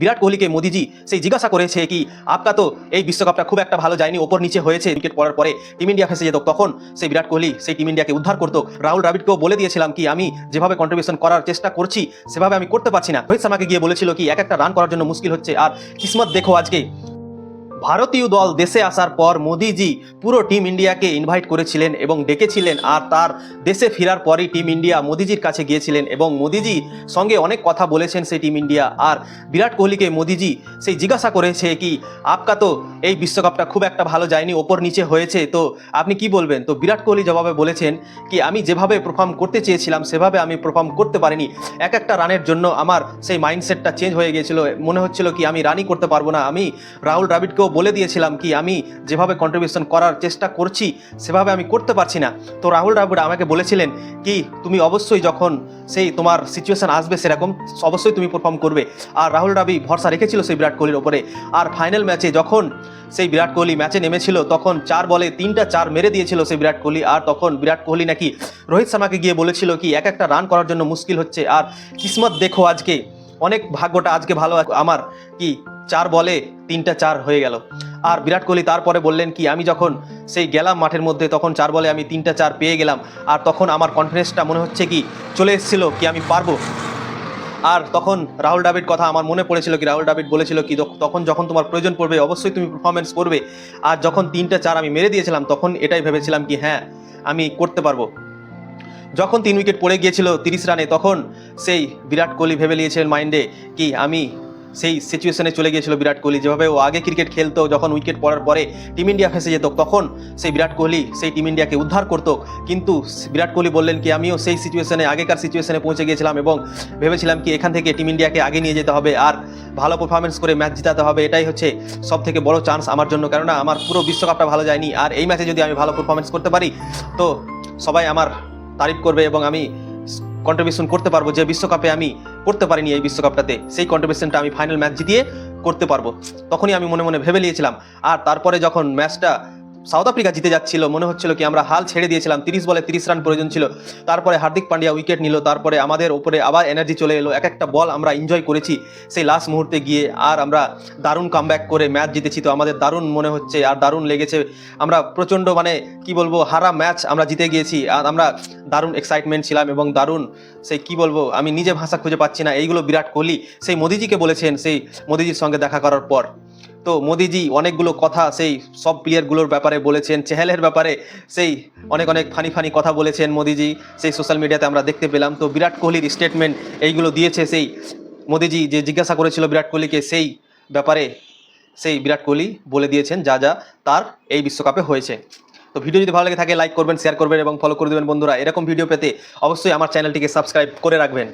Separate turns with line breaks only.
বিরাট কোহলিকে মোদিজি সেই জিজ্ঞাসা করেছে কি, আপকা তো এই বিশ্বকাপটা খুব একটা ভালো যায়নি, ওপর নিচে হয়েছে উইকেট পড়ার পরে টিম ইন্ডিয়া ফেসে যেত। তখন সেই বিরাট কোহলি সেই টিম ইন্ডিয়াকে উদ্ধার করতো। রাহুল দ্রাবিড়কেও বলে দিয়েছিলাম কি, আমি যেভাবে কন্ট্রিবিউশন করার চেষ্টা করছি, সেভাবে আমি করতে পারছি না। রোহিত শর্মাকে গিয়ে বলেছিল কি, এক একটা রান করার জন্য মুশকিল হচ্ছে। আর কিসমত দেখো আজকে ভারতীয় দল দেশে আসার পর মোদিজি পুরো টিম ইন্ডিয়াকে ইনভাইট করেছিলেন এবং ডেকেছিলেন আর তার দেশে ফেরার পরই টিম ইন্ডিয়া মোদিজির কাছে গিয়েছিলেন এবং মোদিজি সঙ্গে অনেক কথা বলেছেন সেই টিম ইন্ডিয়া। আর বিরাট কোহলিকে মোদিজি সেই জিজ্ঞাসা করেছে কি, আপকা তো এই বিশ্বকাপটা খুব একটা ভালো যায়নি, ওপর নিচে হয়েছে, তো আপনি কি বলবেন? তো বিরাট কোহলি জবাবে বলেছেন কি, আমি যেভাবে পারফর্ম করতে চেয়েছিলাম, সেভাবে আমি পারফর্ম করতে পারিনি। এক একটা রানের জন্য আমার সেই মাইন্ডসেটটা চেঞ্জ হয়ে গিয়েছিল। মনে হচ্ছিল কি, আমি রানই করতে পারব না। আমি রাহুল দ্রাবিড়কেও বলে দিয়েছিলাম কি, আমি যেভাবে কন্ট্রিবিউশন করার চেষ্টা করছি, সেভাবে আমি করতে পারছি না। তো রাহুল দ্রাবিড় আমাকে বলেছিলেন কি, তুমি অবশ্যই যখন সেই তোমার সিচুয়েশন আসবে সেরকম, অবশ্যই তুমি পারফর্ম করবে। আর রাহুল দ্রাবিড় ভরসা রেখেছিল সেই বিরাট কোহলির ওপরে আর ফাইনাল ম্যাচে যখন সেই বিরাট কোহলি ম্যাচে নেমেছিল, তখন চার বলে তিনটা চার মেরে দিয়েছিল সেই বিরাট কোহলি। আর তখন বিরাট কোহলি নাকি রোহিত শর্মাকে গিয়ে বলেছিল কি, এক একটা রান করার জন্য মুশকিল হচ্ছে। আর কিসমত দেখো আজকে, অনেক ভাগ্যটা আজকে ভালো আমার কি চার বলে তিনটা চার হয়ে গেল। আর বিরাট কোহলি তারপরে বললেন কি, আমি যখন সেই গেলাম মাঠের মধ্যে, তখন চার বলে আমি তিনটা চার পেয়ে গেলাম। আর তখন আমার কনফিডেন্সটা মনে হচ্ছে কি, চলে এসেছিল কি আমি পারব? আর তখন রাহুল ডাবিড কথা আমার মনে পড়েছিল কি, রাহুল ডাবিড বলেছিল কি তখন যখন তোমার প্রয়োজন পড়বে, অবশ্যই তুমি পারফরমেন্স করবে। আর যখন তিনটা চার আমি মেরে দিয়েছিলাম, তখন এটাই ভেবেছিলাম কি হ্যাঁ আমি করতে পারব। যখন তিন উইকেট পড়ে গিয়েছিল তিরিশ রানে, তখন সেই বিরাট কোহলি ভেবে নিয়েছিলেন মাইন্ডে কি, আমি সেই সিচুয়েশনে চলে গিয়েছিল বিরাট কোহলি। যেভাবে ও আগে ক্রিকেট খেলতো, যখন উইকেট পড়ার পরে টিম ইন্ডিয়া ফেসে যেত, তখন সেই বিরাট কোহলি সেই টিম ইন্ডিয়াকে উদ্ধার করতো। কিন্তু বিরাট কোহলি বললেন কি, আমিও সেই সিচুয়েশনে আগেকার সিচুয়েশনে পৌঁছে গিয়েছিলাম এবং ভেবেছিলাম কি, এখান থেকে টিম ইন্ডিয়াকে আগে নিয়ে যেতে হবে আর ভালো পারফরমেন্স করে ম্যাচ জিতাতে হবে। এটাই হচ্ছে সব থেকে বড় চান্স আমার জন্য। কেননা আমার পুরো বিশ্বকাপটা ভালো যায়নি। আর এই ম্যাচে যদি আমি ভালো পারফরমেন্স করতে পারি, তো সবাই আমার তারিফ করবে এবং আমি কন্ট্রিবিউশন করতে পারব, যে বিশ্বকাপে আমি করতে পারিনি এই বিশ্বকাপটাতে, সেই কন্ট্রিবিউশনটা আমি ফাইনাল ম্যাচ জিতিয়ে করতে পারব। তখনই আমি মনে মনে ভেবে নিয়েছিলাম। আর তারপরে যখন ম্যাচটা সাউথ আফ্রিকা জিতে যাচ্ছিল, মনে হচ্ছিল কি আমরা হাল ছেড়ে দিয়েছিলাম, তিরিশ বলে তিরিশ রান প্রয়োজন ছিল। তারপরে হার্দিক পান্ডিয়া উইকেট নিল, তারপরে আমাদের ওপরে আবার এনার্জি চলে এলো, এক একটা বল আমরা এনজয় করেছি। সেই লাস্ট মুহূর্তে গিয়ে আর আমরা দারুণ কামব্যাক করে ম্যাচ জিতেছি। তো আমাদের দারুণ মনে হচ্ছে আর দারুণ লেগেছে। আমরা প্রচণ্ড মানে কি বলব, হারা ম্যাচ আমরা জিতে গিয়েছি আর আমরা দারুণ এক্সাইটমেন্ট ছিলাম এবং দারুণ সেই কি বলব, আমি নিজে ভাষা খুঁজে পাচ্ছি না, এইগুলো বিরাট কোহলি। সেই মোদিজিকে বলেছেন, সেই মোদিজির সঙ্গে দেখা করার পর। তো মোদিজি অনেকগুলো কথা সেই সব প্লেয়ারগুলোর ব্যাপারে বলেছেন চেহেলের ব্যাপারে সেই অনেক অনেক ফানি ফানি কথা বলেছেন মোদিজি, সেই সোশ্যাল মিডিয়াতে আমরা দেখতে পেলাম। তো বিরাট কোহলির স্টেটমেন্ট এইগুলো দিয়েছে সেই মোদিজি যে জিজ্ঞাসা করেছিল বিরাট কোহলিকে সেই ব্যাপারে সেই বিরাট কোহলি বলে দিয়েছেন যা যা তার এই বিশ্বকাপে হয়েছে। তো ভিডিও যদি ভালো লাগে থাকে লাইক করবেন শেয়ার করবেন এবং ফলো করে দেবেন বন্ধুরা। এরকম ভিডিও পেতে অবশ্যই আমার চ্যানেলটিকে সাবস্ক্রাইব করে রাখবেন।